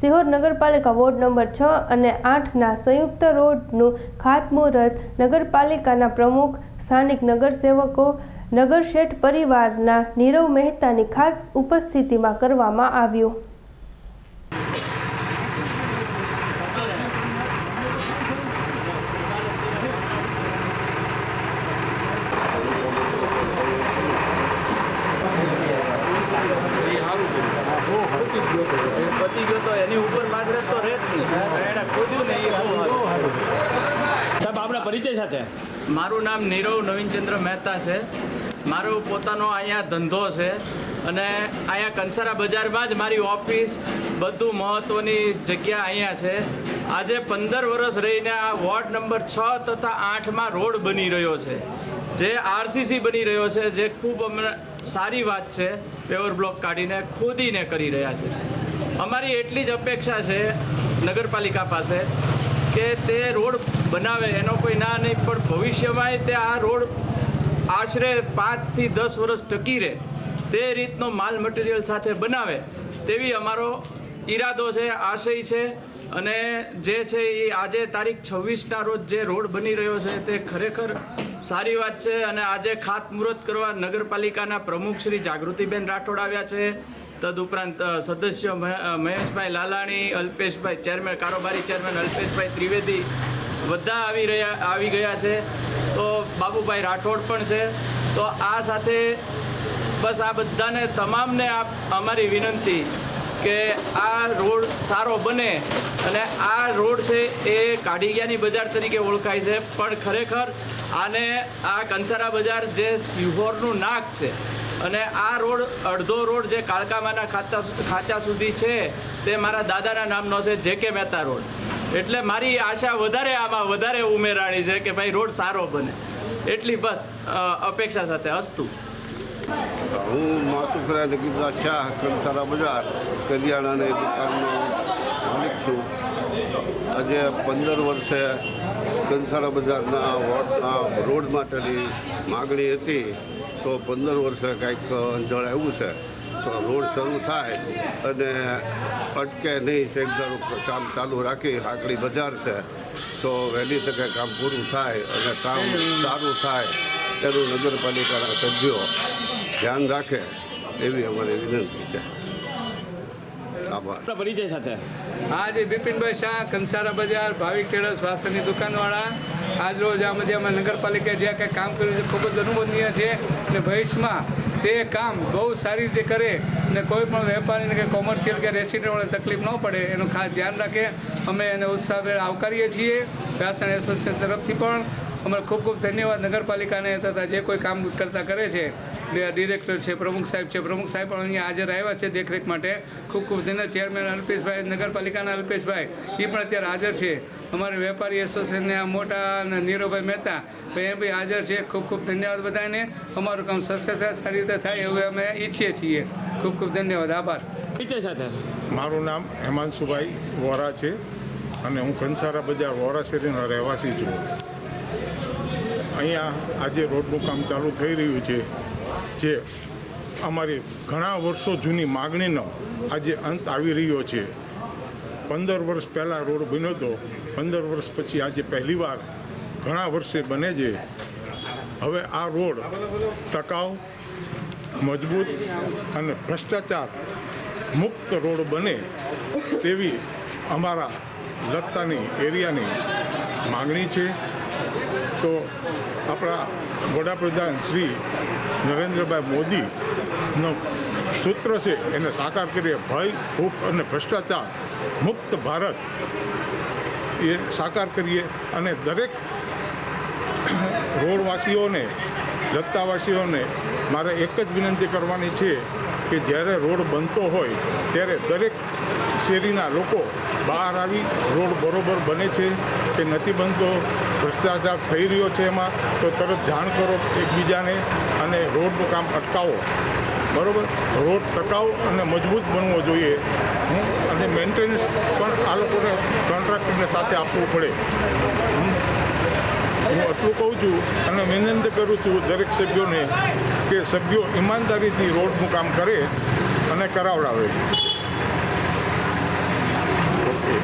સિહોર નગરપાલિકા ward number છ અને આઠના સંયુક્ત રોડનું ખાતમુહૂર્ત નગરપાલિકાના પ્રમુખ, સ્થાનિક નગરસેવકો, નગરશેઠ પરિવારના નીરવ મહેતાની ખાસ ઉપસ્થિતિમાં કરવામાં આવ્યું પતી ગયો તો એની ઉપર માત્ર તો રહે જ નહીં એણે ખોદ્યું ને એ બહુ સારું. સાહેબ આપણા છે. મારું નામ નીરવ નવીનચંદ્ર મહેતા છે. મારો પોતાનો અહીંયા ધંધો છે અને અહીંયા કંસારા બજારમાં જ મારી ઓફિસ બધું મહત્ત્વની જગ્યા અહીંયા છે. આજે પંદર વર્ષ રહીને આ વોર્ડ નંબર છ તથા આઠમાં રોડ બની રહ્યો છે. જે આરસીસી બની રહ્યો છે, જે ખૂબ અમને સારી વાત છે. પેવર બ્લોક કાઢીને ખોદીને કરી રહ્યા છે. અમારી એટલી જ અપેક્ષા છે નગરપાલિકા પાસે કે તે રોડ બનાવે, એનો કોઈ ના નહીં, પણ ભવિષ્યમાં તે આ રોડ આશરે પાંચથી દસ વર્ષ ટકી રહે, તે રીતનો માલ મટીરિયલ સાથે બનાવે, તેવી અમારો ઈરાદો છે, આશય છે, અને જે છે એ આજે તારીખ છવ્વીસના રોજ જે રોડ બની રહ્યો છે, તે ખરેખર સારી વાત છે, અને આજે ખાતમુહૂર્ત કરવા નગરપાલિકાના પ્રમુખ શ્રી જાગૃતિબેન રાઠોડ આવ્યા છે તદુપરાંત સદસ્ય મહે- મહેશભાઈ લાલાણી, અલ્પેશભાઈ ચેરમેન, કારોબારી ચેરમેન અલ્પેશભાઈ ત્રિવેદી બધા આવી રહ્યા, આવી ગયા છે. તો બાબુભાઈ રાઠોડ પણ છે. તો આ સાથે બસ આ બધાને તમામને અમારી વિનંતી કે આ રોડ સારો બને અને આ રોડ છે એ કાઢીગિયાની બજાર તરીકે ઓળખાય છે. પણ ખરેખર આને આ કંસારા બજાર જે સિહોરનું નાક છે અને આ રોડ, અડધો રોડ જે કાળકામાના ખાતા ખાંચા સુધી છે, તે મારા દાદાના નામનો છે જે કે મહેતા રોડ. એટલે મારી આશા વધારે, આમાં વધારે ઉમેરાણી છે કે ભાઈ રોડ સારો બને. એટલી બસ અપેક્ષા સાથે હસતું. હું માસુખરા નગીબા શાહ કંસારા બજાર, કરિયાણાની દુકાનનો માલિક છું. આજે પંદર વર્ષે કંસારા બજારના રોડ માટેની માગણી હતી. તો પંદર વર્ષે કાંઈક અંજળ આવ્યું છે. તો રોડ શરૂ થાય અને અટકે નહીં શેકદારું કામ ચાલુ રાખી હાકડી બજાર છે. તો વહેલી તકે કામ પૂરું થાય અને કામ સારું થાય તેનું નગરપાલિકાના સભ્યો ધ્યાન રાખે એવી અમારી વિનંતી છે. આભાર. પરિચય સાથે. આજે બિપિનભાઈ શાહ કંસારા બજાર ભાવિક ટ્રેડર્સ વાસણની દુકાનવાળા. આજ રોજ આ અમે નગરપાલિકાએ જે કંઈ કામ કર્યું છે ખૂબ જ અનુમોદનીય છે. અને ભવિષ્યમાં તે કામ બહુ સારી રીતે કરે અને કોઈ પણ વેપારીને કે કોમર્શિયલ કે રેસિડેન્ટવાળા તકલીફ ન પડે એનું ખાસ ધ્યાન રાખે. અમે એને ઉત્સાહભેર આવકારીએ છીએ. વાસણ એસોસિએશન તરફથી પણ અમારે ખૂબ ખૂબ ધન્યવાદ નગરપાલિકાને તથા જે કોઈ કામ કરતા કરે છે ડિરેક્ટર છે પ્રમુખ સાહેબ છે. પ્રમુખ સાહેબ પણ અહીંયા હાજર આવ્યા છે દેખરેખ માટે. ખૂબ ખૂબ ધન્યવાદ ચેરમેન અલ્પેશભાઈ નગરપાલિકાના અલ્પેશભાઈ. એ પણ અત્યારે હાજર છે. અમારે વેપારી એસોસિએશનના મોટા અને નીરવભાઈ મહેતા ભાઈ એમ બી હાજર છે. ખૂબ ખૂબ ધન્યવાદ બધાને. અમારું કામ સક્સેસ થાય સારી રીતે થાય એવું અમે ઈચ્છીએ છીએ. ખૂબ ખૂબ ધન્યવાદ. આભાર. સાથે. મારું નામ હેમાંશુભાઈ વોરા છે અને હું કંસારા બજાર વોરા શેરીનો રહેવાસી છું. અહીંયા આજે રોડનું કામ ચાલુ થઈ રહ્યું છે. જે અમારી ઘણા વર્ષો જૂની માગણીનો આજે અંત આવી રહ્યો છે. પંદર વર્ષ પહેલાં રોડ બન્યો હતો. પંદર વર્ષ પછી આજે પહેલીવાર ઘણા વર્ષે બને છે. હવે આ રોડ ટકાઉ, મજબૂત અને ભ્રષ્ટાચાર મુક્ત રોડ બને તેવી અમારા લત્તાની એરિયાની માગણી છે. તો આપણા વડાપ્રધાન શ્રી નરેન્દ્રભાઈ મોદીનો સૂત્ર છે, એને સાકાર કરીએ. ભય, ભૂખ અને ભ્રષ્ટાચાર મુક્ત ભારત એ સાકાર કરીએ અને દરેક રોડવાસીઓને, દત્તાવાસીઓને મારે એક જ વિનંતી કરવાની છે કે જ્યારે રોડ બનતો હોય ત્યારે દરેક શેરીના લોકો બહાર આવી રોડ બરોબર બને છે કે નથી બનતો? ભ્રષ્ટાચાર થઈ રહ્યો છે એમાં, તો તરત જાણ કરો એકબીજાને અને રોડનું કામ અટકાવો. બરાબર? રોડ ટકાઉ અને મજબૂત બનવો જોઈએ. અને મેન્ટેનન્સ પણ આ લોકોને કોન્ટ્રાક્ટરને સાથે આપવું પડે. હું આટલું કહું છું અને વિનંતી કરું છું દરેક સભ્યોને કે સભ્યો ઈમાનદારીથી રોડનું કામ કરે અને કરાવડાવે. ઓકે.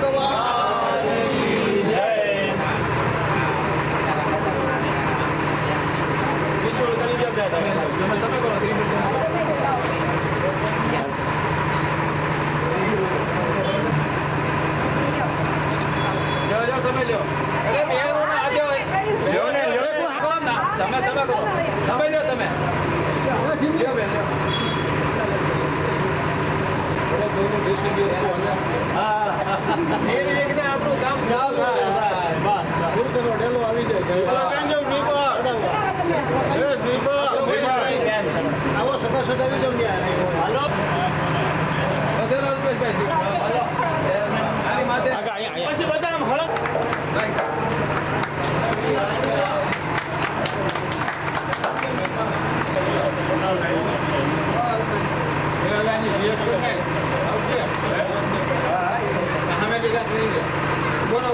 走啊 Bueno,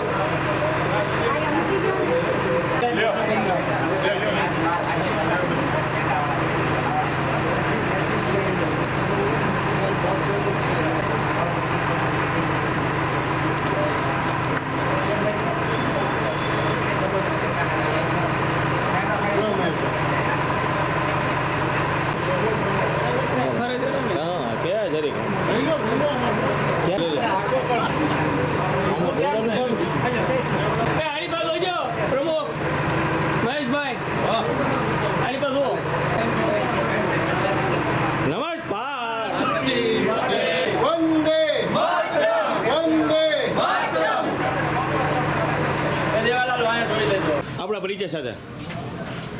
પરિચય સાથે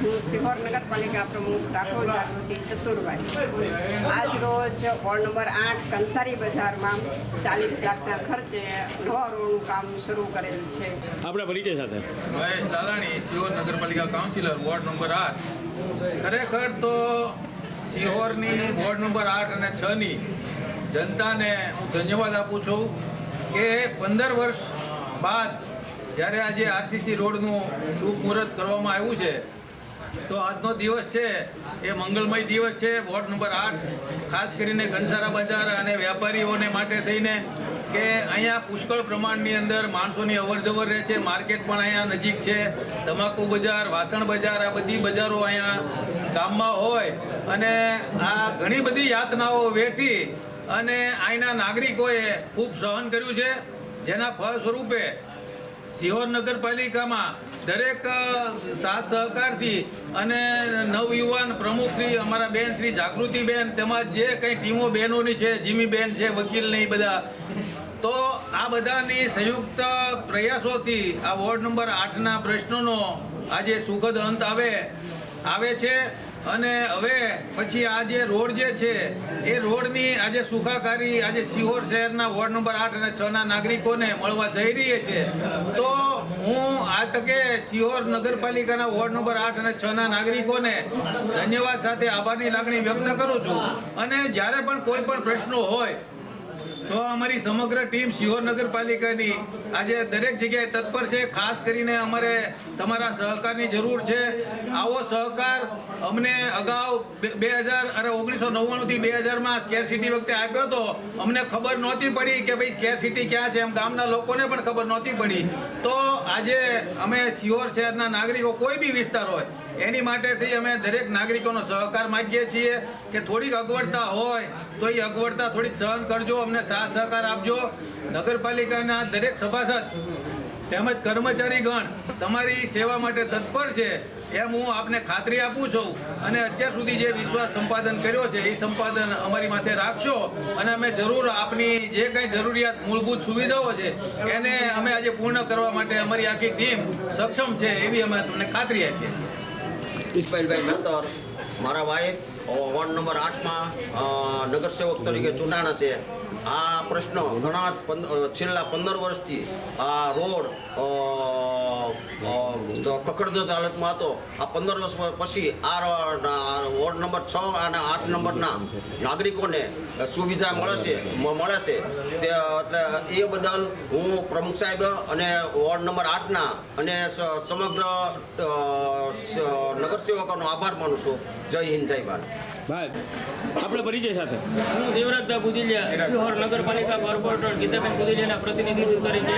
હું સિહોર નગરપાલિકા પ્રમુખ રાઠોડ જાગૃતિ ચતુરભાઈ. આજ રોજ વોર્ડ નંબર આઠ કંસારી બજારમાં ચાલીસ લાખના ખર્ચે નવા રોડનું કામ શરૂ કરેલ છે. આપણા પરિચય સાથે મહેશ લાલાણી સિહોર નગરપાલિકા કાઉન્સિલર વોર્ડ નંબર આઠ. ખરેખર તો સિહોરની વોર્ડ નંબર આઠ અને છની જનતાને હું ધન્યવાદ આપું છું કે પંદર વર્ષ બાદ જ્યારે આજે આરસીસી રોડનું શુભ મુહૂર્ત કરવામાં આવ્યું છે, તો આજનો દિવસ છે, એ મંગલમય દિવસ છે. વોર્ડ નંબર આઠ, ખાસ કરીને ઘનસારા બજાર અને વેપારીઓને માટે થઈને કે અહીંયા પુષ્કળ પ્રમાણની અંદર માણસોની અવર જવર રહે છે. માર્કેટ પણ અહીંયા નજીક છે. તમાકુ બજાર, વાસણ બજાર, આ બધી બજારો અહીંયા ગામમાં હોય. અને આ ઘણી બધી યાતનાઓ વેઠી અને અહીંના નાગરિકોએ ખૂબ સહન કર્યું છે. જેના ફળ સ્વરૂપે સિહોર નગરપાલિકામાં દરેક સાથ સહકારથી અને નવયુવાન પ્રમુખ શ્રી, અમારા બેન શ્રી જાગૃતિબેન તેમજ જે કંઈ ટીમો બહેનોની છે, જીમીબેન છે વકીલ ને એ બધા. તો આ બધાની સંયુક્ત પ્રયાસોથી આ વોર્ડ નંબર આઠના પ્રશ્નોનો આજે સુખદ અંત આવે આવે છે. અને હવે પછી આ જે રોડ જે છે, એ રોડની આજે સુખાકારી આજે સિહોર શહેરના વોર્ડ નંબર આઠ અને છ ના નાગરિકોને મળવા જઈ રહી છે. તો હું આ તકે સિહોર નગરપાલિકાના વોર્ડ નંબર આઠ અને છ ના નાગરિકોને ધન્યવાદ સાથે આભારની લાગણી વ્યક્ત કરું છું. અને જ્યારે પણ કોઈ પણ પ્રશ્નો હોય તો અમારી સમગ્ર ટીમ શિહોર નગરપાલિકાની આજે દરેક જગ્યાએ તત્પર છે. ખાસ કરીને અમારે તમારા સહકારની જરૂર છે. આવો સહકાર અમને અગાઉ બે હજાર અરે ઓગણીસો નવ્વાણુંથી બે હજારમાં સ્કેર સિટી વખતે આપ્યો હતો. અમને ખબર નહોતી પડી કે ભાઈ સ્કેર સિટી ક્યાં છે એમ ગામના લોકોને પણ ખબર નહોતી પડી. તો આજે અમે સિહોર શહેરના નાગરિકો કોઈ બી વિસ્તાર હોય એની માટેથી અમે દરેક નાગરિકોનો સહકાર માગીએ છીએ કે થોડીક અગવડતા હોય તો એ અગવડતા થોડીક સહન કરજો, અમને સાથ સહકાર આપજો. નગરપાલિકાના દરેક સભાસદ તેમજ કર્મચારીગણ તમારી સેવા માટે તત્પર છે એમ હું આપને ખાતરી આપું છું અને અત્યાર સુધી જે વિશ્વાસ સંપાદન કર્યો છે એ સંપાદન અમારી માથે રાખશો અને અમે જરૂર આપની જે કંઈ જરૂરિયાત મૂળભૂત સુવિધાઓ છે એને અમે આજે પૂર્ણ કરવા માટે અમારી આખી ટીમ સક્ષમ છે એવી અમે તમને ખાતરી આપીએ છીએ. ઇસ્માઇલભાઈ મેતર મારા વાઇફ વોર્ડ નંબર આઠમાં નગરસેવક તરીકે ચૂંટાણા છે. આ પ્રશ્ન ઘણા છેલ્લા પંદર વર્ષથી આ રોડ અ, અ, તો કકડધજ હાલતમાં હતો. આ પંદર વર્ષ પછી આ વોર્ડ નંબર છ અને આઠ નંબરના નાગરિકોને સુવિધા મળે છે મળે છે તે એટલે એ બદલ હું પ્રમુખ સાહેબ અને વોર્ડ નંબર આઠના અને સમગ્ર નગરસેવકોનો આભાર માનું છું. જય હિન્દ જય ભારત. આપણે પરિચય સાથે. હું દેવરાજભાઈ બુદિલિયા સિહોર નગરપાલિકા કોર્પોરેટર ગીતાબેન બુદિલિયાના પ્રતિનિધિત્વ તરીકે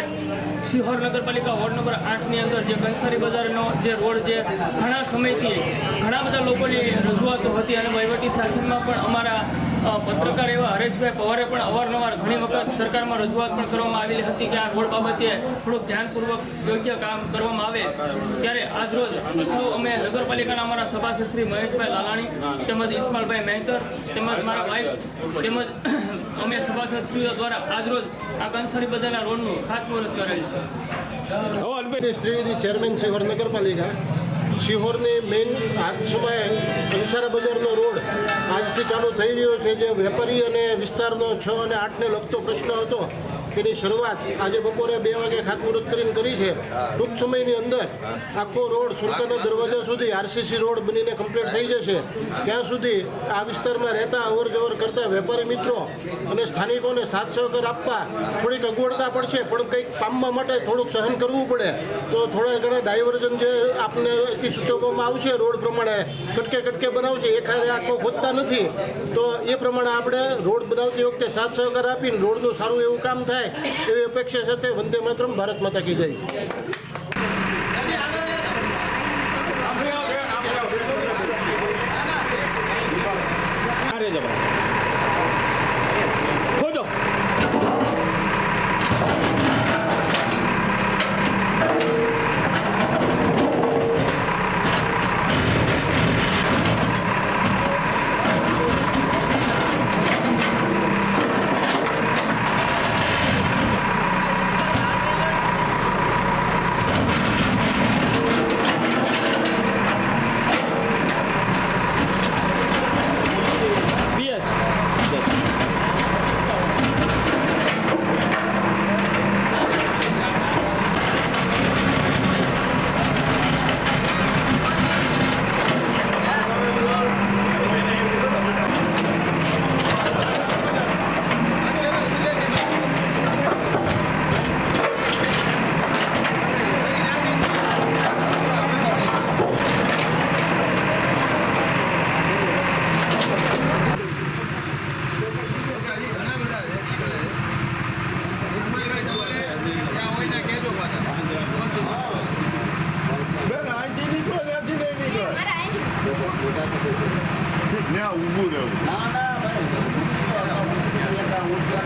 સિહોર નગરપાલિકા વોર્ડ નંબર આઠની અંદર જે કંસારી બજારનો જે રોડ જે ઘણા સમયથી ઘણા બધા લોકોની રજૂઆતો હતી અને વહીવટી શાસનમાં પણ અમારા પત્રકાર એવા હરેશભાઈ પવારે પણ અવારનવાર ઘણી વખત સરકારમાં રજૂઆત પણ કરવામાં આવેલી હતી કે આ રોડ બાબતે થોડુંક ધ્યાનપૂર્વક યોગ્ય કામ કરવામાં આવે. ત્યારે આજરોજ સૌ અમે નગરપાલિકાના અમારા સભાસદ શ્રી મહેશભાઈ લાલાણી, તેમજ ઇસ્માલભાઈ મહેતર, તેમજ મારા વાઇફ તેમજ અમે સભાસદશ્રીઓ દ્વારા આજરોજ આ કંસારી બજારના રોડનું ખાતમુહૂર્ત કરેલ છે. ચેરમેન શ્રી નગરપાલિકા. શિહોરની મેઇન આજ સમયે અંસારા બજારનો રોડ આજથી ચાલુ થઈ રહ્યો છે, જે વેપારી અને વિસ્તારનો છ અને આઠને લગતો પ્રશ્ન હતો. એની શરૂઆત આજે બપોરે બે વાગે ખાતમુહૂર્ત કરીને કરી છે. ટૂંક સમયની અંદર આખો રોડ સુરતાના દરવાજા સુધી આરસીસી રોડ બનીને કમ્પ્લીટ થઈ જશે. ત્યાં સુધી આ વિસ્તારમાં રહેતા અવર જવર કરતા વેપારી મિત્રો અને સ્થાનિકોને સાથ સહકાર આપવા થોડીક અગવડતા પડશે પણ કંઈક પામવા માટે થોડુંક સહન કરવું પડે. તો થોડા ઘણા ડાયવર્ઝન જે આપને એથી સૂચવવામાં આવશે રોડ પ્રમાણે કટકે કટકે બનાવશે એ ખાલી આખો ખોદતા નથી. તો એ પ્રમાણે આપણે રોડ બનાવતી વખતે સાથ સહકાર આપીને રોડનું સારું એવું કામ થાય. એવી અપેક્ષા સાથે વંદે માતરમ ભારત માતા કી જય. આ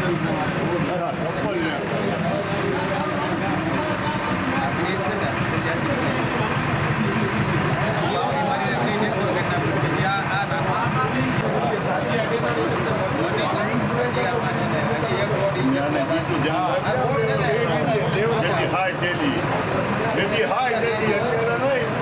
やっぱりね。